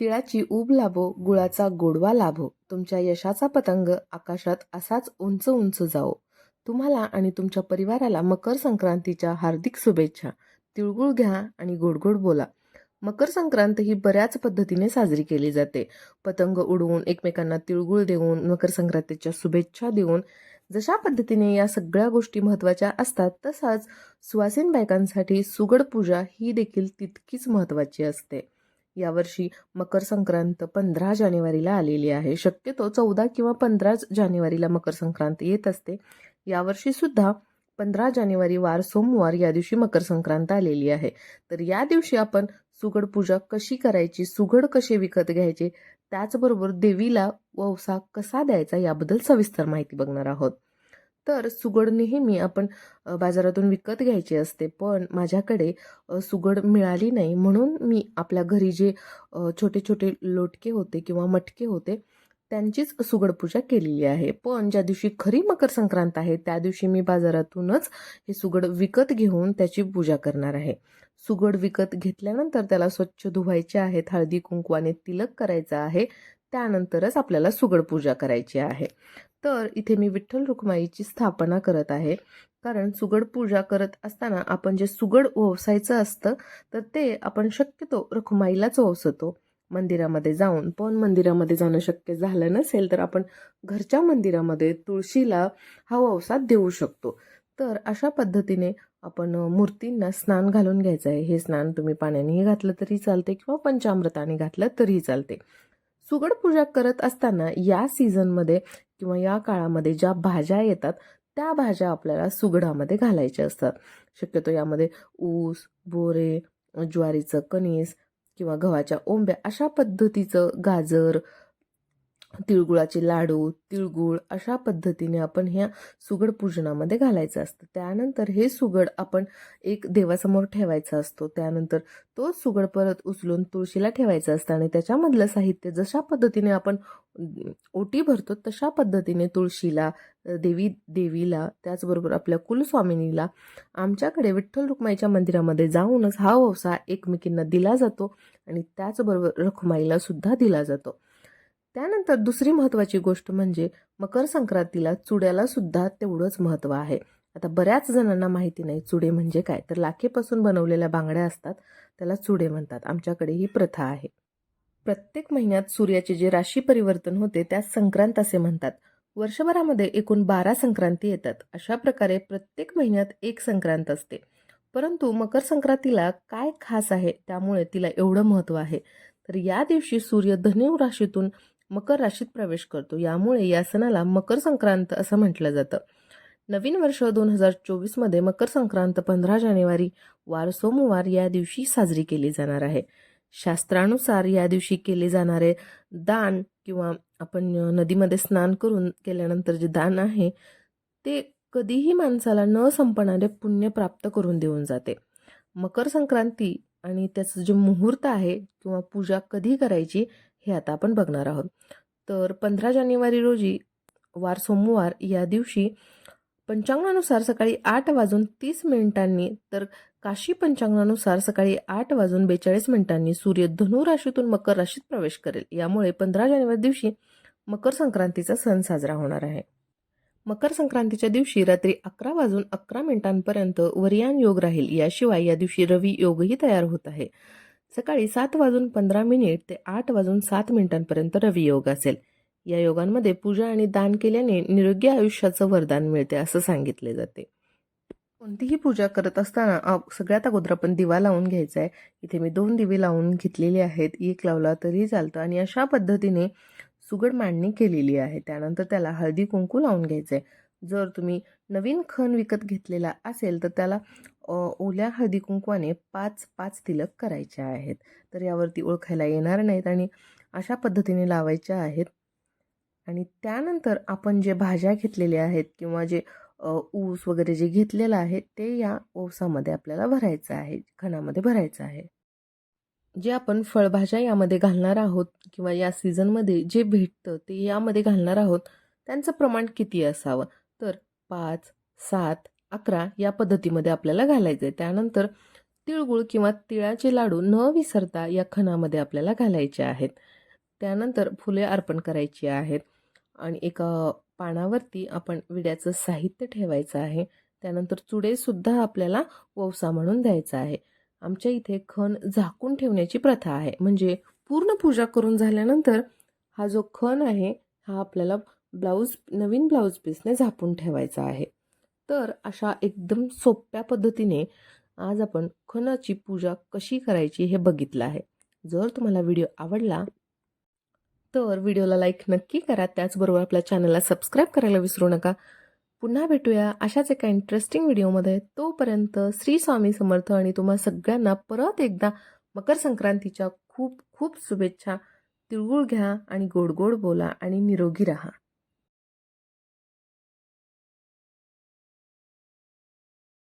तिळाची ऊब लाभो गुळाचा गोडवा लाभो. तुमच्या यशाचा पतंग आकाशात असाच उंच उंच जाओ तुम्हाला आणि तुमच्या परिवाराला मकर संक्रांतीच्या हार्दिक शुभेच्छा. तिळगुळ घ्या आणि गोडगोड बोला. मकर संक्रांत ही बऱ्याच पद्धतीने साजरी केली जाते. पतंग उडवून एकमेकांना तिळगुळ देऊन मकर संक्रांतीच्या शुभेच्छा देऊन जशा पद्धतीने या सगळ्या गोष्टी महत्त्वाच्या असतात तसाच सुवासीन बायकांसाठी सुगड पूजा ही देखील तितकीच महत्त्वाची असते. यावर्षी मकर संक्रांत पंधरा जानेवारीला आलेली आहे. शक्यतो चौदा किंवा पंधराच जानेवारीला मकर संक्रांत येत असते. यावर्षी सुद्धा पंधरा जानेवारी वार सोमवार या दिवशी मकर संक्रांत आलेली आहे. तर या दिवशी आपण सुगड पूजा कशी करायची सुगड कसे विकत घ्यायचे त्याचबरोबर देवीला ववसा कसा द्यायचा याबद्दल सविस्तर माहिती बघणार आहोत. तर सुगड नेहमी आपण बाजारातून विकत घ्यायची असते. पण माझ्याकडे सुगड मिळाली नाही. म्हणून मी आपल्या घरी जे छोटे छोटे लोटके होते किंवा मटके होते त्यांचीच सुगड पूजा केलेली आहे. पण ज्या दिवशी खरी मकर संक्रांत आहे त्या दिवशी मी बाजारातूनच हे सुगड विकत घेऊन त्याची पूजा करणार आहे. सुगड विकत घेतल्यानंतर त्याला स्वच्छ धुवायचे आहेत हळदी कुंकवाने तिलक करायचं आहे. त्यानंतरच आपल्याला सुगड पूजा करायची आहे. तर इथे मी विठ्ठल रुक्माईची स्थापना करत आहे. कारण सुगड पूजा करत असताना आपण जे सुगड ओवसायचं असतं तर ते आपण शक्यतो रुखमाईलाच ओवसतो. मंदिरामध्ये जाऊन पण मंदिरामध्ये जाणं शक्य झालं नसेल तर आपण घरच्या मंदिरामध्ये तुळशीला हा ववसा देऊ शकतो. तर अशा पद्धतीने आपण मूर्तींना स्नान घालून घ्यायचं आहे. हे स्नान तुम्ही पाण्यानेही घातलं तरी चालते किंवा पंचामृताने घातलं तरी चालते. सुगड पूजा करत असताना या सीझनमध्ये किंवा या काळामध्ये ज्या भाज्या येतात त्या भाज्या आपल्याला सुगडामध्ये घालायच्या असतात. शक्यतो यामध्ये ऊस बोरे ज्वारीचं कणीस किंवा गव्हाच्या ओंब्या अशा पद्धतीचं गाजर तिळगुळाचे लाडू तिळगुळ अशा पद्धतीने आपण ह्या सुगड पूजनामध्ये घालायचं असतं. त्यानंतर हे सुगड आपण एक देवासमोर ठेवायचा असतो. त्यानंतर तो सुगड परत उचलून तुळशीला ठेवायचं असतं आणि त्याच्यामधलं साहित्य जशा पद्धतीने आपण ओटी भरतो तशा पद्धतीने तुळशीला देवी देवीला त्याचबरोबर आपल्या कुलस्वामिनीला आमच्याकडे विठ्ठल रुक्माईच्या मंदिरामध्ये जाऊनच हा वसा एकमेकींना दिला जातो आणि त्याचबरोबर रखुमाईला सुद्धा दिला जातो. त्यानंतर दुसरी महत्त्वाची गोष्ट म्हणजे मकर संक्रांतीला चुड्याला सुद्धा तेवढंच महत्त्व आहे. आता बऱ्याच जणांना माहिती नाही चुडे म्हणजे काय? तर लाखेपासून बनवलेल्या बांगड्या असतात त्याला चुडे म्हणतात. आमच्याकडे ही प्रथा आहे. प्रत्येक महिन्यात सूर्याचे जे राशी परिवर्तन होते त्यास संक्रांत असे म्हणतात. वर्षभरामध्ये एकूण बारा संक्रांती येतात. अशा प्रकारे प्रत्येक महिन्यात एक संक्रांत असते. परंतु मकर संक्रांतीला काय खास आहे त्यामुळे तिला एवढं महत्त्व आहे. तर या दिवशी सूर्य धनु राशीतून मकर राशीत प्रवेश करतो. यामुळे या सणाला मकर संक्रांत असं म्हटलं जातं. नवीन वर्ष दोन हजार चोवीसमध्ये मकर संक्रांत पंधरा जानेवारी वार सोमवार या दिवशी साजरी केली जाणार आहे. शास्त्रानुसार या दिवशी केले जाणारे दान किंवा आपण नदीमध्ये स्नान करून केल्यानंतर जे दान आहे ते कधीही माणसाला न संपणारे पुण्य प्राप्त करून देऊन जाते. मकर संक्रांती आणि त्याचं जे मुहूर्त आहे किंवा पूजा कधी करायची हे आता आपण बघणार आहोत. तर पंधरा जानेवारी रोजी वार सोमवार या दिवशी पंचांगानुसार सकाळी आठ वाजून तीस मिनिटांनी तर काशी पंचांगानुसार सकाळी आठ वाजून बेचाळीस मिनिटांनी सूर्य धनु राशीतून मकर राशीत प्रवेश करेल. यामुळे पंधरा जानेवारी दिवशी मकर संक्रांतीचा सण साजरा होणार आहे. मकर संक्रांतीच्या दिवशी रात्री अकरा वाजून अकरा मिनिटांपर्यंत वरियान योग राहील. याशिवाय या दिवशी रवी योगही तयार होत आहे. सकाळी सात वाजून पंधरा मिनिट ते आठ वाजून सात मिनिटांपर्यंत रवी योग असेल. या योगांमध्ये पूजा आणि दान केल्याने निरोगी आयुष्याचं वरदान मिळते असं सांगितले जाते. कोणतीही पूजा करत असताना सगळ्यात अगोदर आपण दिवा लावून घ्यायचा आहे इथे मी दोन दिवे लावून घेतलेले आहेत. एक लावला तरी चालतं आणि अशा पद्धतीने सुगड मांडणी केलेली आहे. त्यानंतर त्याला हळदी कुंकू लावून घ्यायचं आहे जर तुम्ही नवीन खण विकत घेतलेला असेल तर त्याला ओल्या हळदी कुंकवाने पाच पाच तिलक करायचे आहेत. तर यावरती ओळखायला येणार नाहीत आणि अशा पद्धतीने लावायच्या आहेत. आणि त्यानंतर आपण जे भाज्या घेतलेल्या आहेत किंवा जे ऊस वगैरे जे घेतलेलं आहे ते या ओसामध्ये आपल्याला भरायचं आहे खणामध्ये भरायचं आहे. जे आपण फळभाज्या यामध्ये घालणार आहोत किंवा या सीझनमध्ये जे भेटतं ते यामध्ये घालणार आहोत त्यांचं प्रमाण किती असावं? तर पाच सात अकरा या पद्धतीमध्ये आपल्याला घालायचं आहे त्यानंतर तिळगुळ किंवा तिळाचे लाडू न विसरता या खणामध्ये आपल्याला घालायचे आहेत. त्यानंतर फुले अर्पण करायची आहेत आणि एका पानावरती आपण विड्याचं साहित्य ठेवायचं आहे. त्यानंतर चुडेसुद्धा आपल्याला वौसा म्हणून द्यायचा आहे. आमच्या इथे खण झाकून ठेवण्याची प्रथा आहे. म्हणजे पूर्ण पूजा करून झाल्यानंतर हा जो खण आहे हा आपल्याला ब्लाऊज नवीन ब्लाऊज पीसने झापून ठेवायचा आहे. तर अशा एकदम सोप्या पद्धतीने आज आपण खणाची पूजा कशी करायची हे बघितलं आहे. जर तुम्हाला व्हिडिओ आवडला तर व्हिडिओला लाईक नक्की करा. त्याचबरोबर आपल्या चॅनलला सबस्क्राईब करायला विसरू नका. पुन्हा भेटूया अशाच एका इंटरेस्टिंग व्हिडिओमध्ये तोपर्यंत श्री स्वामी समर्थ आणि तुम्हा सगळ्यांना परत एकदा मकर संक्रांतीच्या खूप खूप शुभेच्छा. तिळगुळ घ्या आणि गोड गोड बोला आणि निरोगी राहा.